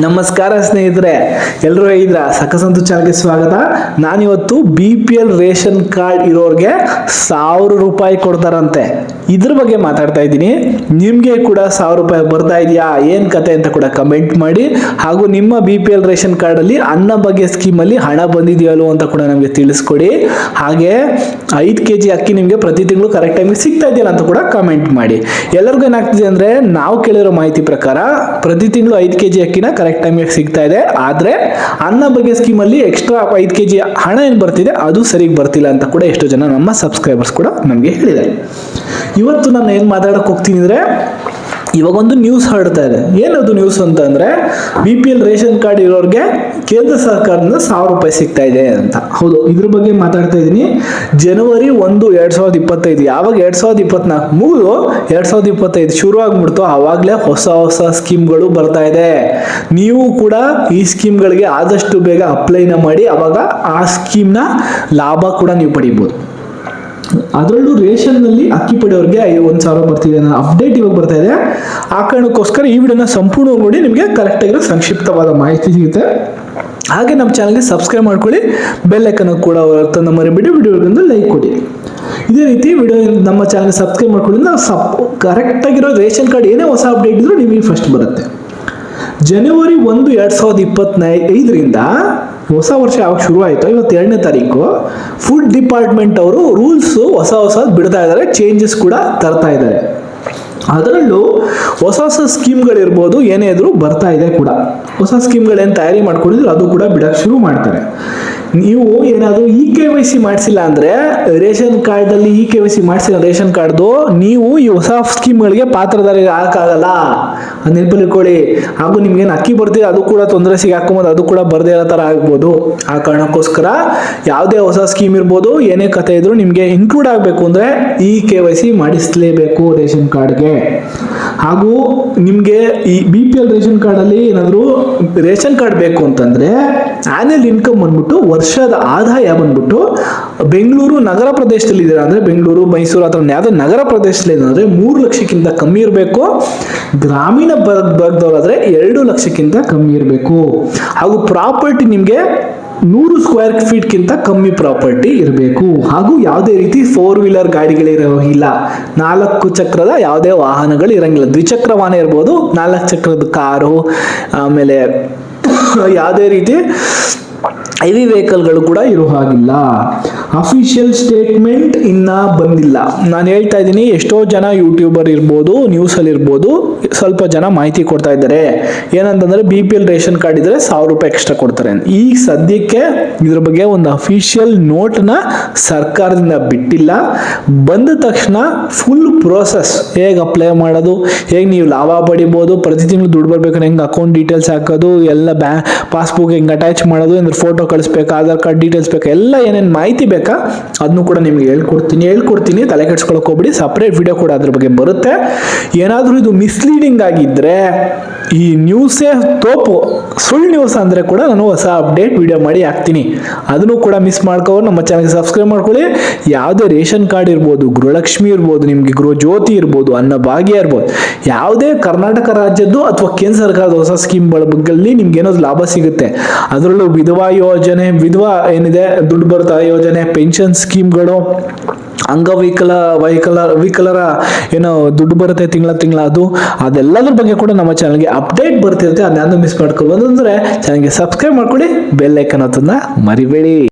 ನಮಸ್ಕಾರ ಸ್ನೇಹಿತರೆ ಎಲ್ಲರೂ ಹೇಳಿದ್ರ ಸಕಸಂತು ಚಾನಲ್ಗೆ ಸ್ವಾಗತ. ನಾನಿವತ್ತು B P L ration card ಇರೋರಿಗೆ ಸಾವಿರ ರೂಪಾಯಿ ಕೊಡ್ತಾರಂತೆ. ಇದ್ರ ಬಗ್ಗೆ ಮಾತಾಡ್ತಾ ಇದ್ದೀನಿ. ನಿಮಗೆ ಕೂಡ ಸಾವಿರ ರೂಪಾಯಿ ಬರ್ತಾ ಇದೆಯಾ? ಏನು ಕತೆ ಅಂತ ಕೂಡ ಕಮೆಂಟ್ ಮಾಡಿ. ಹಾಗೂ ನಿಮ್ಮ ಬಿ ಪಿ ಎಲ್ ರೇಷನ್ ಕಾರ್ಡಲ್ಲಿ ಅನ್ನ ಬಗ್ಗೆ ಸ್ಕೀಮಲ್ಲಿ ಹಣ ಬಂದಿದೆಯಲ್ಲೋ ಅಂತ ಕೂಡ ನಮಗೆ ತಿಳಿಸ್ಕೊಡಿ. ಹಾಗೆ ಐದು ಕೆ ಜಿ ಅಕ್ಕಿ ನಿಮಗೆ ಪ್ರತಿ ತಿಂಗಳು ಕರೆಕ್ಟ್ ಟೈಮಿಗೆ ಸಿಗ್ತಾ ಇದೆಯಲ್ಲ ಅಂತ ಕೂಡ ಕಮೆಂಟ್ ಮಾಡಿ. ಎಲ್ಲರಿಗೂ ಏನಾಗ್ತಿದೆ ಅಂದರೆ ನಾವು ಕೇಳಿರೋ ಮಾಹಿತಿ ಪ್ರಕಾರ ಪ್ರತಿ ತಿಂಗಳು ಐದು ಕೆ ಜಿ ಅಕ್ಕಿನ ಕರೆಕ್ಟ್ ಟೈಮಿಗೆ ಸಿಗ್ತಾ ಇದೆ. ಆದರೆ ಅನ್ನ ಬಗ್ಗೆ ಸ್ಕೀಮಲ್ಲಿ ಎಕ್ಸ್ಟ್ರಾ ಐದು ಕೆ ಜಿ ಹಣ ಏನು ಬರ್ತಿದೆ, ಅದು ಸರಿಗೆ ಬರ್ತಿಲ್ಲ ಅಂತ ಕೂಡ ಎಷ್ಟೋ ಜನ ನಮ್ಮ ಸಬ್ಸ್ಕ್ರೈಬರ್ಸ್ ಕೂಡ ನಮಗೆ ಹೇಳಿದ್ದಾರೆ. ಇವತ್ತು ನಾನು ಏನು ಮಾತಾಡೋಕೆ ಹೋಗ್ತೀನಿ ಅಂದರೆ ಇವಾಗ ಒಂದು ನ್ಯೂಸ್ ಹರಡ್ತಾ ಇದೆ. ಏನದು ನ್ಯೂಸ್ ಅಂತ ಅಂದ್ರೆ B P L ration card ಇರೋರಿಗೆ ಕೇಂದ್ರ ಸರ್ಕಾರದಿಂದ ಸಾವಿರ ರೂಪಾಯಿ ಸಿಗ್ತಾ ಇದೆ ಅಂತ. ಹೌದು, ಇದ್ರ ಬಗ್ಗೆ ಮಾತಾಡ್ತಾ ಇದ್ದೀನಿ ಜನವರಿ ಒಂದು, ಎರಡ್ ಸಾವಿರದ ಇಪ್ಪತ್ತೈದು, ಯಾವಾಗ ಎರಡ್ ಸಾವಿರದ ಇಪ್ಪತ್ನಾಲ್ಕು ಮುಗಿದು ಎರಡ್ ಸಾವಿರದ ಇಪ್ಪತ್ತೈದು ಶುರು ಆಗ್ಬಿಡ್ತು ಆವಾಗಲೇ ಹೊಸ ಹೊಸ ಸ್ಕೀಮ್ಗಳು ಬರ್ತಾ ಇದೆ. ನೀವು ಕೂಡ ಈ ಸ್ಕೀಮ್ಗಳಿಗೆ ಆದಷ್ಟು ಬೇಗ ಅಪ್ಲೈನ ಮಾಡಿ, ಅವಾಗ ಆ ಸ್ಕೀಮ್ನ ಲಾಭ ಕೂಡ ನೀವು ಪಡಿಬೋದು. ಅದರಲ್ಲೂ ರೇಷನ್ನಲ್ಲಿ ಅಕ್ಕಿ ಪಡೆಯೋರಿಗೆ ಒಂದು ಸಾವಿರ ಬರ್ತಿದೆ ನಾನು ಅಪ್ಡೇಟ್ ಇವಾಗ ಬರ್ತಾ ಇದೆ. ಆ ಕಾರಣಕ್ಕೋಸ್ಕರ ಈ ವಿಡಿಯೋನ ಸಂಪೂರ್ಣ ನೋಡಿ ನಿಮಗೆ ಕರೆಕ್ಟ್ ಆಗಿರೋ ಸಂಕ್ಷಿಪ್ತವಾದ ಮಾಹಿತಿ ಸಿಗುತ್ತೆ. ಹಾಗೆ ನಮ್ಮ ಚಾನಲ್ಗೆ ಸಬ್ಸ್ಕ್ರೈಬ್ ಮಾಡ್ಕೊಳ್ಳಿ. ಬೆಲ್ ಐಕನ್ ಕೂಡ ತಂದು ಮರಿಬೇಡಿ ವಿಡಿಯೋಗಳಿಂದ ಲೈಕ್ ಕೊಡಿ. ಇದೇ ರೀತಿ ವಿಡಿಯೋ ನಮ್ಮ ಚಾನಲ್ ಸಬ್ಸ್ಕ್ರೈಬ್ ಮಾಡ್ಕೊಳ್ಳಿ ನಾವು ಸಪ್ ಕರೆಕ್ಟಾಗಿರೋ ರೇಷನ್ ಕಾರ್ಡ್ ಏನೇ ಹೊಸ ಅಪ್ಡೇಟ್ ಇದ್ರೂ ನಿಮಗೆ ಫಸ್ಟ್ ಬರುತ್ತೆ. ಜನವರಿ ಒಂದು, ಎರಡು ಸಾವಿರದ ಇಪ್ಪತ್ತೈ ಐದರಿಂದ ಹೊಸ ವರ್ಷ ಯಾವಾಗ ಶುರು ಆಯಿತು ಇವತ್ತು ಎರಡನೇ ತಾರೀಕು ಫುಡ್ ಡಿಪಾರ್ಟ್ಮೆಂಟ್ ಅವರು ರೂಲ್ಸು ಹೊಸ ಹೊಸ ಬಿಡ್ತಾ ಇದ್ದಾರೆ ಚೇಂಜಸ್ ಕೂಡ ತರ್ತಾ ಇದ್ದಾರೆ. ಅದರಲ್ಲೂ ಹೊಸ ಹೊಸ ಸ್ಕೀಮ್ಗಳಿರ್ಬೋದು, ಏನೇ ಇದ್ರೂ ಬರ್ತಾ ಇದೆ ಕೂಡ. ಹೊಸ ಸ್ಕೀಮ್ಗಳೇನು ತಯಾರಿ ಮಾಡ್ಕೊಂಡಿದ್ರು, ಅದು ಕೂಡ ಬಿಡಕ್ಕೆ ಶುರು ಮಾಡ್ತಾರೆ. ನೀವು ಏನಾದರೂ ಇ ಕೆ ವೈ ಸಿ ಮಾಡಿಸಿಲ್ಲ ಅಂದರೆ, ರೇಷನ್ ಕಾರ್ಡಲ್ಲಿ ಇ ಕೆ ವೈ ಸಿ ಮಾಡಿಸಿಲ್ಲ ರೇಷನ್ ಕಾರ್ಡ್ದು ನೀವು ಈ ಹೊಸ ಸ್ಕೀಮ್ಗಳಿಗೆ ಪಾತ್ರಧಾರಿ ಹಾಕಾಗಲ್ಲ ಅದು ನೆನಪಲ್ಲಿ ಇಟ್ಕೊಳ್ಳಿ ಹಾಗೂ ನಿಮ್ಗೇನು ಅಕ್ಕಿ ಬರ್ತಿದೆ ಅದು ಕೂಡ ತೊಂದರೆ ಸಿಗಾಕೊಂಬೋದು ಅದು ಕೂಡ ಬರದೇ ಇರೋ ಥರ ಆಗ್ಬೋದು. ಆ ಕಾರಣಕ್ಕೋಸ್ಕರ ಯಾವುದೇ ಹೊಸ ಸ್ಕೀಮ್ ಇರ್ಬೋದು, ಏನೇ ಕತೆ ಇದ್ರು ನಿಮಗೆ ಇನ್ಕ್ಲೂಡ್ ಆಗಬೇಕು ಅಂದರೆ ಇ ಕೆ ವೈ ಸಿ ಮಾಡಿಸಲೇಬೇಕು ರೇಷನ್ ಕಾರ್ಡ್ಗೆ. ಹಾಗೂ ನಿಮಗೆ ಈ ಬಿ ಪಿ ಎಲ್ ರೇಷನ್ ಕಾರ್ಡಲ್ಲಿ ಏನಾದರೂ ರೇಷನ್ ಕಾರ್ಡ್ ಬೇಕು ಅಂತಂದರೆ ಆ್ಯನ್ಯಲ್ ಇನ್ಕಮ್ ಬಂದ್ಬಿಟ್ಟು ವರ್ಷದ ಆದಾಯ ಬಂದ್ಬಿಟ್ಟು ಬೆಂಗಳೂರು ನಗರ ಪ್ರದೇಶದಲ್ಲಿ ಇದ್ದೀರಾ ಅಂದರೆ ಬೆಂಗಳೂರು, ಮೈಸೂರು ಅಥವಾ ಯಾವುದೇ ನಗರ ಪ್ರದೇಶದಲ್ಲಿ ಅಂದರೆ ಮೂರು ಲಕ್ಷಕ್ಕಿಂತ ಕಮ್ಮಿ ಇರಬೇಕು. ಗ್ರಾಮೀಣ ಬರ್ ಭಾಗದವರಾದರೆ ಎರಡು ಲಕ್ಷಕ್ಕಿಂತ ಕಮ್ಮಿ ಇರಬೇಕು. ಹಾಗೂ ಪ್ರಾಪರ್ಟಿ ನಿಮಗೆ ನೂರು ಸ್ಕ್ವೇರ್ ಫೀಟ್ಗಿಂತ ಕಮ್ಮಿ ಪ್ರಾಪರ್ಟಿ ಇರಬೇಕು. ಹಾಗೂ ಯಾವುದೇ ರೀತಿ ಫೋರ್ ವೀಲರ್ ಗಾಡಿಗಳಿರೋಗಿಲ್ಲ ನಾಲ್ಕು ಚಕ್ರದ ಯಾವುದೇ ವಾಹನಗಳು ಇರಂಗಿಲ್ಲ. ದ್ವಿಚಕ್ರ ವಾಹನ ಇರ್ಬೋದು, ನಾಲ್ಕು ಚಕ್ರದ ಕಾರು, ಆಮೇಲೆ ಯಾವುದೇ ರೀತಿ ಹೆವಿ ವೆಹಿಕಲ್ಗಳು ಕೂಡ ಇರೋ ಹಾಗಿಲ್ಲ. ಅಫಿಷಿಯಲ್ ಸ್ಟೇಟ್ಮೆಂಟ್ ಇನ್ನ ಬಂದಿಲ್ಲ. ನಾನು ಹೇಳ್ತಾ ಇದ್ದೀನಿ, ಎಷ್ಟೋ ಜನ ಯೂಟ್ಯೂಬರ್ ಇರ್ಬೋದು ನ್ಯೂಸಲ್ಲಿ ಇರ್ಬೋದು, ಸ್ವಲ್ಪ ಜನ ಮಾಹಿತಿ ಕೊಡ್ತಾ ಇದ್ದಾರೆ. ಏನಂತಂದ್ರೆ B P L ration card ಇದ್ರೆ ಸಾವಿರ ರೂಪಾಯಿ ಎಕ್ಸ್ಟ್ರಾ ಕೊಡ್ತಾರೆ. ಈಗ ಸದ್ಯಕ್ಕೆ ಇದ್ರ ಬಗ್ಗೆ ಒಂದು ಅಫಿಷಿಯಲ್ ನೋಟ್ನ ಸರ್ಕಾರದಿಂದ ಬಿಟ್ಟಿಲ್ಲ. ಬಂದ ತಕ್ಷಣ ಫುಲ್ ಪ್ರೋಸೆಸ್ ಹೇಗೆ ಅಪ್ಲೈ ಮಾಡೋದು, ಹೇಗೆ ನೀವು ಲಾಭ ಪಡಿಬೋದು, ಪ್ರತಿ ತಿಂಗಳು ದುಡ್ಡು ಬರ್ಬೇಕು ಹೆಂಗೆ ಅಕೌಂಟ್ ಡೀಟೇಲ್ಸ್ ಹಾಕೋದು, ಎಲ್ಲ ಬ್ಯಾ ಪಾಸ್ಬುಕ್ ಹೆಂಗೆ ಅಟ್ಯಾಚ್ ಮಾಡೋದು ಅಂದ್ರೆ ಫೋಟೋ ಕಳಿಸ್ಬೇಕು, ಆಧಾರ್ ಕಾರ್ಡ್ ಡೀಟೇಲ್ಸ್ ಬೇಕು, ಎಲ್ಲ ಏನೇನು ಮಾಹಿತಿ ಬೇಕಾ ಅದನ್ನು ಕೂಡ ನಿಮ್ಗೆ ಹೇಳ್ಕೊಡ್ತೀನಿ. ಹೇಳ್ಕೊಡ್ತೀನಿ. ತಲೆ ಕೆಡ್ಸ್ಕೊಳಕ್ಕೆ ಹೋಗ್ಬಿಡಿ. ಸಪ್ರೇಟ್ ವಿಡಿಯೋ ಕೂಡ ಅದ್ರ ಬಗ್ಗೆ ಬರುತ್ತೆ. ಏನಾದರೂ ಇದು ಮಿಸ್ಲೀಡಿಂಗ್ ಆಗಿದ್ರೆ ಈ ನ್ಯೂಸೇ ತೋಪು. ಸುಳ್ಳು ನ್ಯೂಸ್ ಅಂದರೆ ಕೂಡ ನಾನು ಹೊಸ ಅಪ್ಡೇಟ್ ವಿಡಿಯೋ ಮಾಡಿ ಹಾಕ್ತೀನಿ. ಅದನ್ನು ಕೂಡ ಮಿಸ್ ಮಾಡ್ಕೋ ನಮ್ಮ ಚಾನಲ್ಗೆ ಸಬ್ಸ್ಕ್ರೈಬ್ ಮಾಡ್ಕೊಳ್ಳಿ. ಯಾವುದೇ ರೇಷನ್ ಕಾರ್ಡ್ ಇರ್ಬೋದು, ಗೃಹಲಕ್ಷ್ಮಿ ಇರ್ಬೋದು, ನಿಮಗೆ ಗೃಹ ಜ್ಯೋತಿ ಇರ್ಬೋದು ಅನ್ನಭಾಗ್ಯ ಇರ್ಬೋದು, ಯಾವುದೇ ಕರ್ನಾಟಕ ರಾಜ್ಯದ್ದು ಅಥವಾ ಕೇಂದ್ರ ಸರ್ಕಾರದ ಹೊಸ ಸ್ಕೀಮ್ಗಳ ಬಗ್ಗೆ ನಿಮ್ಗೆ ಏನೋ ಲಾಭ ಸಿಗುತ್ತೆ. ಅದರಲ್ಲೂ ವಿಧವಾ ಯೋಜನೆ, ವಿಧವಾ ಏನಿದೆ, ದುಡ್ಡು ಬರ್ತಾ ಯೋಜನೆ ಪೆನ್ಷನ್ ಸ್ಕೀಮ್ಗಳು ಅಂಗವಿಕಲ, ವೈಕಲ, ವಿಕಲರ ಏನೋ ದುಡ್ಡು ಬರುತ್ತೆ ತಿಂಗಳ ತಿಂಗಳ ಅದು. ಅದೆಲ್ಲದ್ರ ಬಗ್ಗೆ ಕೂಡ ನಮ್ಮ ಚಾನಲ್ಗೆ ಅಪ್ಡೇಟ್ ಬರ್ತಿರುತ್ತೆ ಅದನ್ನ ಮಿಸ್ ಮಾಡ್ಕೊಬೋದು ಅಂದರೆ ಚಾನಲ್ಗೆ ಸಬ್ಸ್ಕ್ರೈಬ್ ಮಾಡ್ಕೊಳ್ಳಿ ಐಕನ್ ಅದನ್ನ ಮರಿಬೇಡಿ.